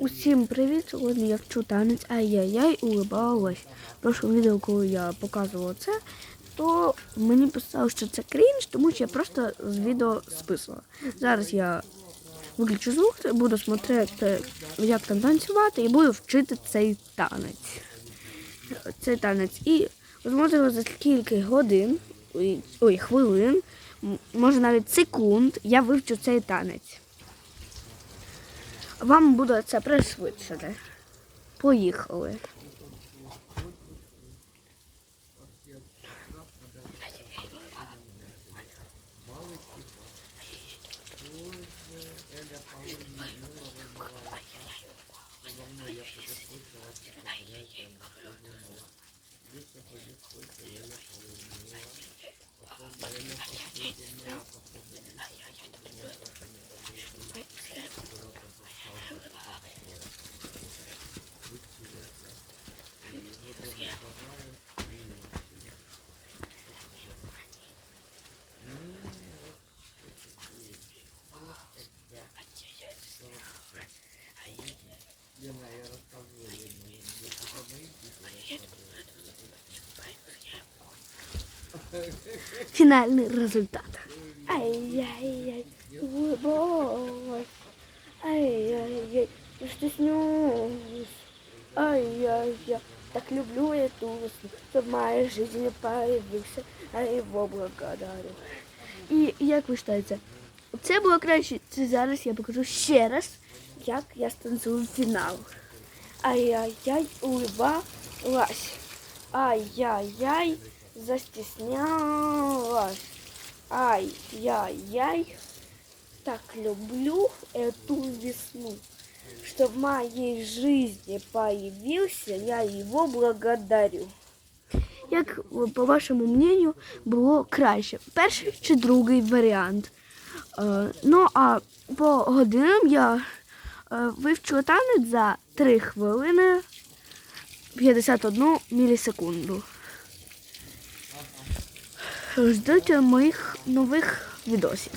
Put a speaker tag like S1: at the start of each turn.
S1: Усім привіт! Сьогодні я вчу танець ай-яй-яй, улибалась. В прошлому відео, коли я показувала це, то мені писали, що це крінж, тому що я просто з відео списувала. Зараз я виключу звук, буду смотрети, як там танцювати, і буду вчити цей танець. Цей танець. І можливо за кілька годин, ой, хвилин, може навіть секунд, я вивчу цей танець. Вам буде це пришвидшити. Поїхали. Фінальний результат. Ай-яй-яй, улыбалась. Ай-яй-яй, я стеснюсь. Ай-яй-яй, так люблю эту весну, что в моей жизни появился, а его благодарю. І як ви вважаєте, це було краще. Це зараз я покажу ще раз, як я станцюю фінал. Ай-яй-яй, улыбалась. Ай-яй-яй, застеснялась. Ай-яй-яй, так люблю эту весну. Что в моей жизни появился, я его благодарю. Як, по вашому мнению, було краще? Перший чи другий варіант? Е, ну, а по годинам я е, вивчила танець за 3 хвилини 51 мілісекунду. Ждіть моїх нових відосів.